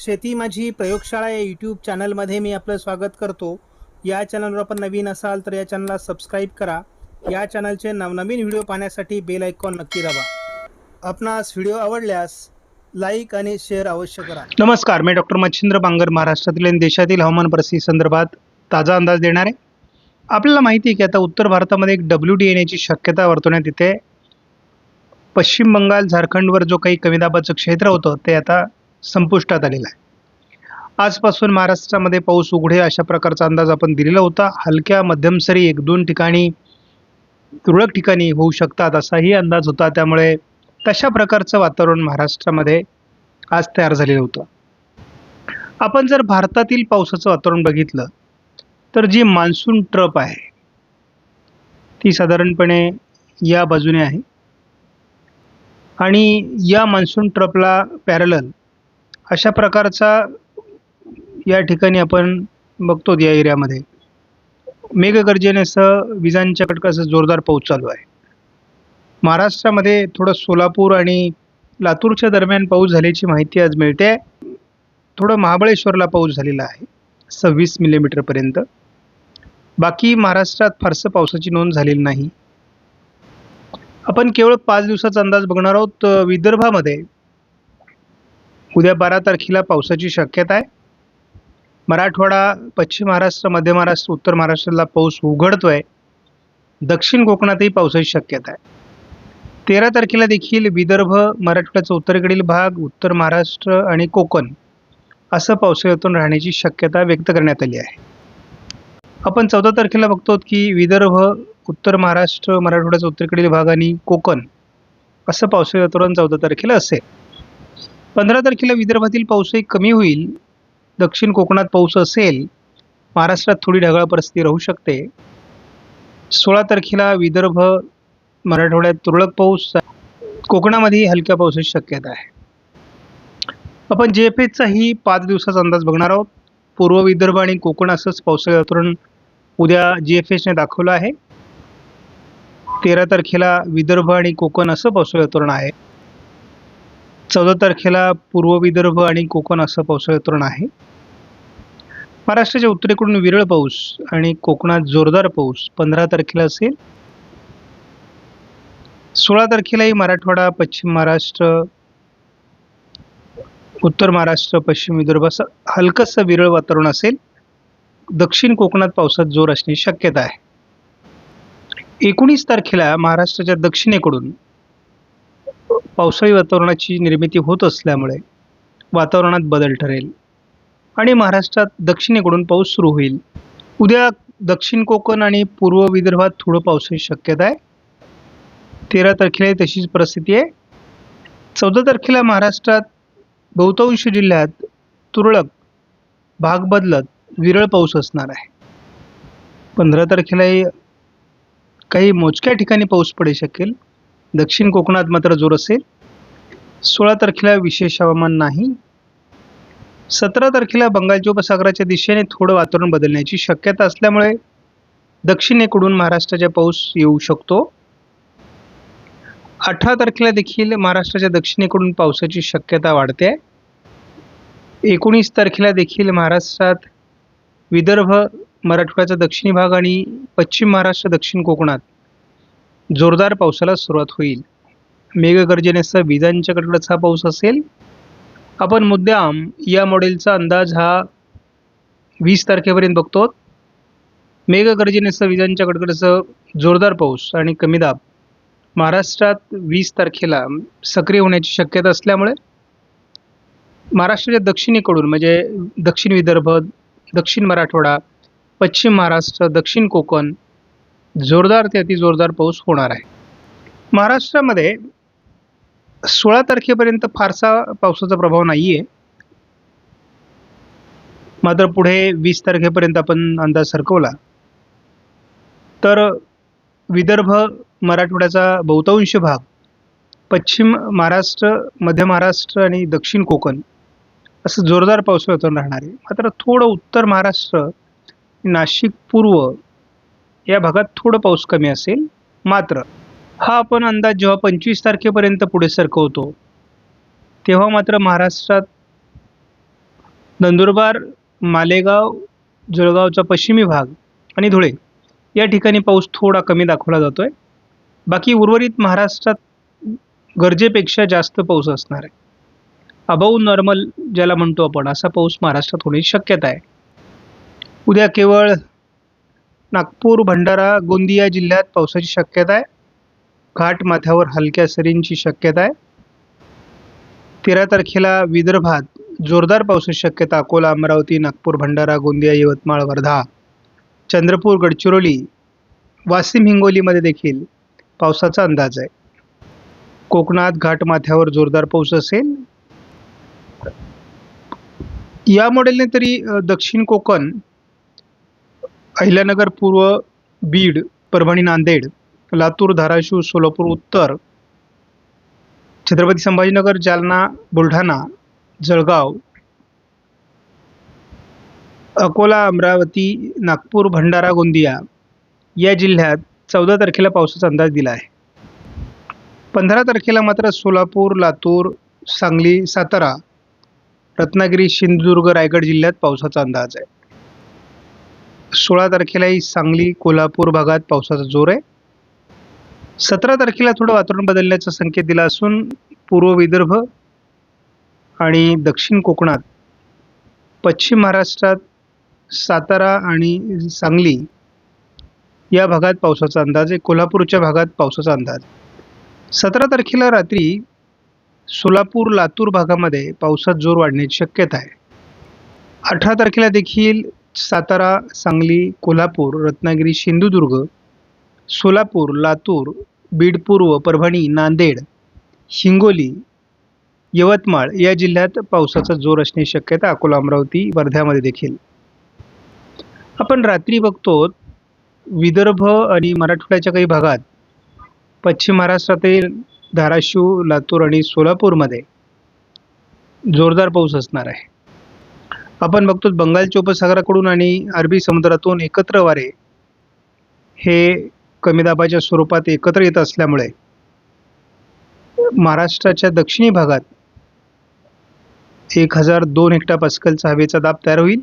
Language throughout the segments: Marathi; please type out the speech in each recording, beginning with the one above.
शेती माझी प्रयोगशाळा या यूट्यूब चॅनलमध्ये मी आपलं स्वागत करतो. या चॅनलवर आपण नवीन असाल तर या चॅनलला सबस्क्राईब करा. या चॅनलचे नवनवीन व्हिडिओ पाहण्यासाठी बेल आयकॉन नक्की दाबा. आपणास व्हिडिओ आवडल्यास लाईक आणि शेअर अवश्य करा. नमस्कार मी डॉक्टर मच्छिंद्र बांगर महाराष्ट्रातील आणि देशातील हवामान परिस्थिती संदर्भात ताजा अंदाज देणार. आहे आपल्याला माहिती आहे की आता उत्तर भारतामध्ये एक डब्ल्यू डी येण्याची शक्यता वर्तवण्यात येते. पश्चिम बंगाल झारखंडवर जो काही कमी दाबाचं क्षेत्र होतं ते आता संपुष्टात आलेला आहे. आजपासून महाराष्ट्रामध्ये पाऊस उघडे अशा प्रकारचा अंदाज आपण दिलेला होता. हलक्या मध्यम सरी एक दोन ठिकाणी तुरळक ठिकाणी होऊ शकतात असाही अंदाज होता. त्यामुळे तशा प्रकारचं वातावरण महाराष्ट्रामध्ये आज तयार झालेलं होतं. आपण जर भारतातील पावसाचं वातावरण बघितलं तर जी मान्सून ट्रप आहे ती साधारणपणे या बाजूने आहे. आणि या मान्सून ट्रपला पॅरलल अशा प्रकारचा या ठिकाणी आपण बघतो या एरियामध्ये. मेघगर्जनेसह विजांच्या कडकासह जोरदार पाऊस चालू आहे. महाराष्ट्रामध्ये थोडं सोलापूर आणि लातूरच्या दरम्यान पाऊस झाल्याची माहिती आज मिळते. थोडं महाबळेश्वरला पाऊस झालेला आहे सव्वीस मिलीमीटरपर्यंत बाकी महाराष्ट्रात फारसं पावसाची नोंद झालेली नाही. आपण केवळ पाच दिवसाचा अंदाज बघणार आहोत विदर्भामध्ये उद्या बारा तारखेला पावसाची शक्यता आहे. मराठवाडा पश्चिम महाराष्ट्र मध्य महाराष्ट्र उत्तर महाराष्ट्राला पाऊस उघडतोय. दक्षिण कोकणातही पावसाची शक्यता आहे. तेरा तारखेला देखील विदर्भ मराठवाड्याचा उत्तरेकडील भाग उत्तर महाराष्ट्र आणि कोकण असं पावसाळ्यातून राहण्याची शक्यता व्यक्त करण्यात आली आहे. आपण चौदा तारखेला बघतो की विदर्भ उत्तर महाराष्ट्र मराठवाड्याचा उत्तरेकडील भाग आणि कोकण असं पावसाळी वातावरण चौदा तारखेला असेल. पंधरा तारखेला विदर्भातील पाऊसही कमी होईल. दक्षिण कोकणात पाऊस असेल. महाराष्ट्रात थोडी ढगाळ परिस्थिती राहू शकते. सोळा तारखेला विदर्भ मराठवाड्यात तुरळक पाऊस. कोकणामध्येही हलक्या पावसाची शक्यता आहे. आपण जे एफ एचचाही पाच दिवसाचा अंदाज बघणार आहोत. पूर्व विदर्भ आणि कोकण असंच पावसाळी वातावरण उद्या जी एफ एचने दाखवलं आहे. तेरा तारखेला विदर्भ आणि कोकण असं पावसाळी वातावरण आहे. चौदा तारखेला पूर्व विदर्भ आणि कोकण असं पावसाळी वातावरण आहे. महाराष्ट्राच्या उत्तरेकडून विरळ पाऊस आणि कोकणात जोरदार पाऊस पंधरा तारखेला असेल. सोळा तारखेलाही मराठवाडा पश्चिम महाराष्ट्र उत्तर महाराष्ट्र पश्चिम विदर्भ असं हलकंसं विरळ वातावरण असेल. दक्षिण कोकणात पावसात जोर असण्याची शक्यता आहे. एकोणीस तारखेला महाराष्ट्राच्या दक्षिणेकडून पावसाळी वातावरणाची निर्मिती होत असल्यामुळे वातावरणात बदल ठरेल आणि महाराष्ट्रात दक्षिणेकडून पाऊस सुरू होईल. उद्या दक्षिण कोकण आणि पूर्व विदर्भात थोडं पावसाची शक्यता आहे. तेरा तारखेला तशीच परिस्थिती आहे. चौदा तारखेला महाराष्ट्रात बहुतांश जिल्ह्यात तुरळक भाग बदलत विरळ पाऊस असणार आहे. पंधरा तारखेलाही काही मोजक्या ठिकाणी पाऊस पडू शकेल. दक्षिण कोकणात मात्र जोर असेल. सोळा तारखेला विशेष हवामान नाही. सतरा तारखेला बंगालच्या उपसागराच्या दिशेने थोडं वातावरण बदलण्याची शक्यता असल्यामुळे दक्षिणेकडून महाराष्ट्राच्या पाऊस येऊ शकतो. अठरा तारखेला देखील महाराष्ट्राच्या दक्षिणेकडून पावसाची शक्यता वाढते. एकोणीस तारखेला देखील महाराष्ट्रात विदर्भ मराठवाड्याचा दक्षिणी भाग आणि पश्चिम महाराष्ट्र दक्षिण कोकणात जोरदार पावसाला सुरुवात होईल. मेघगर्जनेसह विजांच्या कडकडाचा पाऊस असेल? आपण मुद्दाम या मॉडेलचा अंदाज हा वीस तारखेपर्यंत बघतो. मेघगर्जनेसह विजांच्या कडकडाचं जोरदार पाऊस आणि कमी दाब? महाराष्ट्रात वीस तारखेला सक्रिय होण्याची शक्यता असल्यामुळे महाराष्ट्राच्या दक्षिणेकडून म्हणजे दक्षिण विदर्भ दक्षिण मराठवाडा पश्चिम महाराष्ट्र दक्षिण कोकण जोरदार ते अतिजोरदार पाऊस होणार आहे. महाराष्ट्रामध्ये सोळा तारखेपर्यंत फारसा पावसाचा प्रभाव नाही आहे मात्र पुढे वीस तारखेपर्यंत आपण अंदाज सरकवला. तर विदर्भ मराठवाड्याचा बहुतांश भाग पश्चिम महाराष्ट्र मध्य महाराष्ट्र आणि दक्षिण कोकण असं जोरदार पावसाळ्यातून राहणार आहे. मात्र थोडं उत्तर महाराष्ट्र नाशिक पूर्व या भागात थोडं पाऊस कमी असेल मात्र हा आपण अंदाज जेव्हा पंचवीस तारखेपर्यंत पुढे सरकवतो तेव्हा मात्र महाराष्ट्रात नंदुरबार मालेगाव जळगावचा पश्चिमी भाग आणि धुळे या ठिकाणी पाऊस थोडा कमी दाखवला जातो आहे बाकी उर्वरित महाराष्ट्रात गरजेपेक्षा जास्त पाऊस असणार आहे. अबाऊ नॉर्मल ज्याला म्हणतो आपण असा पाऊस महाराष्ट्रात होण्याची शक्यता आहे. उद्या केवळ नागपूर भंडारा गोंदिया जिल्ह्यात पावसाची शक्यता आहे. घाट माथ्यावर हलक्या सरींची शक्यता आहे. तेरा तारखेला विदर्भात जोरदार पावसाची शक्यता अकोला अमरावती नागपूर भंडारा गोंदिया यवतमाळ वर्धा चंद्रपूर गडचिरोली वाशिम हिंगोलीमध्ये देखील पावसाचा अंदाज आहे. कोकणात घाटमाथ्यावर जोरदार पाऊस असेल. या मॉडेलने तरी दक्षिण कोकण अहिल्यानगर पूर्व बीड परभणी नांदेड लातूर धाराशिव सोलापूर उत्तर. छत्रपती संभाजीनगर जालना बुलढाणा जळगाव. अकोला अमरावती नागपूर भंडारा गोंदिया या जिल्ह्यात चौदा तारखेला पावसाचा अंदाज दिला आहे. पंधरा तारखेला मात्र सोलापूर लातूर सांगली सातारा रत्नागिरी सिंधुदुर्ग रायगड जिल्ह्यात पावसाचा अंदाज आहे. सोळा तारखेलाही सांगली कोल्हापूर भागात पावसाचा जोर आहे. सतरा तारखेला थोडं वातावरण बदलण्याचा संकेत दिला असून पूर्व विदर्भ आणि दक्षिण कोकणात पश्चिम महाराष्ट्रात सातारा आणि सांगली या भागात पावसाचा अंदाज आहे. कोल्हापूरच्या भागात पावसाचा अंदाज. सतरा तारखेला रात्री सोलापूर लातूर भागामध्ये पावसात जोर वाढण्याची शक्यता आहे. अठरा तारखेला देखील सातारा सांगली कोल्हापूर रत्नागिरी सिंधुदुर्ग सोलापूर लातूर बीड पूर्व परभणी नांदेड हिंगोली यवतमाळ या जिल्ह्यात पावसाचा जोर असण्याची शक्यता अकोला अमरावती वर्ध्यामध्ये देखील. आपण रात्री बघतो विदर्भ आणि मराठवाड्याच्या काही भागात पश्चिम महाराष्ट्रातील धाराशिव लातूर आणि सोलापूरमध्ये जोरदार पाऊस असणार आहे. आपण बघतो बंगालच्या उपसागराकडून आणि अरबी समुद्रातून एकत्र वारे हे कमी दाबाच्या स्वरूपात एकत्र येत असल्यामुळे महाराष्ट्राच्या दक्षिणी भागात एक हजार दोन हेक्टा पास्कलचा हवेचा दाब तयार होईल.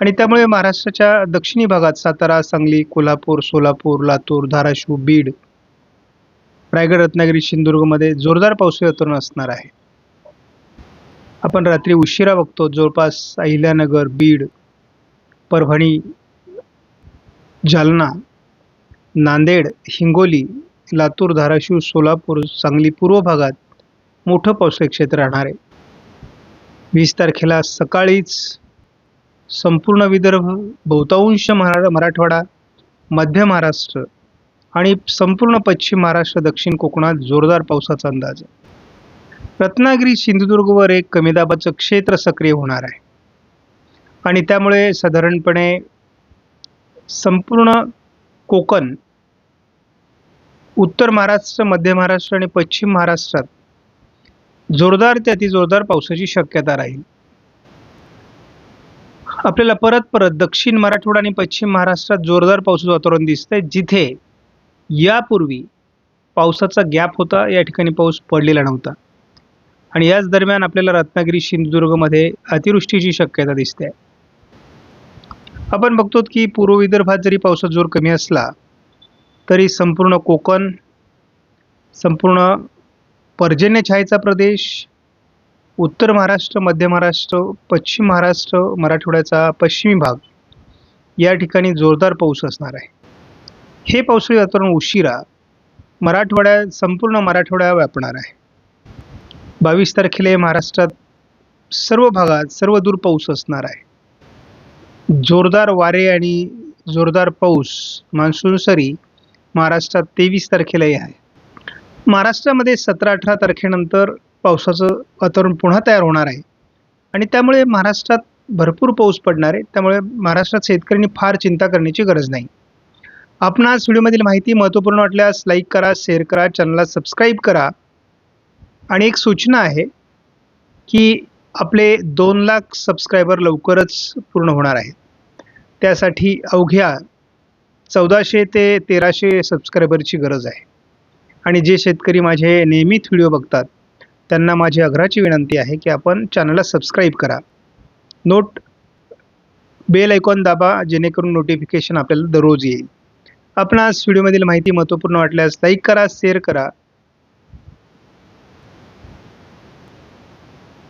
आणि त्यामुळे महाराष्ट्राच्या दक्षिणी भागात सातारा सांगली कोल्हापूर सोलापूर लातूर धाराशिव बीड रायगड रत्नागिरी सिंधुदुर्गमध्ये जोरदार पावसाळी वातावरण असणार आहे. आपण रात्री उशिरा बघतो. जवळपास अहिल्यानगर बीड परभणी जालना नांदेड हिंगोली लातूर धाराशिव सोलापूर सांगली पूर्व भागात मोठं पावसाळी क्षेत्र राहणार आहे. वीस तारखेला सकाळीच संपूर्ण विदर्भ बहुतांश मरा मराठवाडा मध्य महाराष्ट्र आणि संपूर्ण पश्चिम महाराष्ट्र दक्षिण कोकणात जोरदार पावसाचा अंदाज आहे. रत्नागिरी सिंधुदुर्गवर एक कमी दाबाचं क्षेत्र सक्रिय होणार आहे. आणि त्यामुळे साधारणपणे संपूर्ण कोकण उत्तर महाराष्ट्र मध्य महाराष्ट्र आणि पश्चिम महाराष्ट्रात जोरदार ते अतिजोरदार पावसाची शक्यता राहील. आपल्याला परत परत दक्षिण मराठवाडा आणि पश्चिम महाराष्ट्रात जोरदार पावसाचं वातावरण दिसतंय जिथे यापूर्वी पावसाचा गॅप होता या ठिकाणी पाऊस पडलेला नव्हता. आणि याच दरम्यान आपल्याला रत्नागिरी सिंधुदुर्गमध्ये अतिवृष्टीची शक्यता दिसते. आपण बघतो की पूर्व विदर्भात जरी पावसाचा जोर कमी असला तरी संपूर्ण कोकण संपूर्ण पर्जन्य छायेचा प्रदेश उत्तर महाराष्ट्र मध्य महाराष्ट्र पश्चिम महाराष्ट्र मराठवाड्याचा पश्चिमी भाग या ठिकाणी जोरदार पाऊस असणार आहे. हे पावसाळी वातावरण उशिरा मराठवाड्या संपूर्ण मराठवाड्या व्यापणार आहे. बावीस तारखेला महाराष्ट्रात सर्व भागात सर्व दूर पाऊस असणार आहे. जोरदार वारे आणि जोरदार पाऊस मान्सून सरी महाराष्ट्रात तेवीस तारखेलाही आहे. महाराष्ट्रामध्ये सतरा अठरा तारखेनंतर पावसाचं वातावरण पुन्हा तयार होणार आहे. आणि त्यामुळे महाराष्ट्रात भरपूर पाऊस पडणार आहे. त्यामुळे महाराष्ट्रात शेतकऱ्यांनी फार चिंता करण्याची गरज नाही. आपण आज व्हिडिओमधील माहिती महत्त्वपूर्ण वाटल्यास लाईक करा शेअर करा चॅनलला सबस्क्राईब करा. आणि एक सूचना आहे की आपले दोन लाख सबस्क्रायबर लवकरच पूर्ण होणार आहेत. त्यासाठी अवघ्या चौदाशे ते तेराशे सबस्क्रायबरची गरज आहे. आणि जे शेतकरी माझे नियमित व्हिडिओ बघतात त्यांना माझी आग्रहाची विनंती आहे की आपण चॅनलला सबस्क्राईब करा. नोट बेल ऐकॉन दाबा जेणेकरून नोटिफिकेशन आपल्याला दररोज येईल. आपणास व्हिडिओमधील माहिती महत्त्वपूर्ण वाटल्यास लाईक करा शेअर करा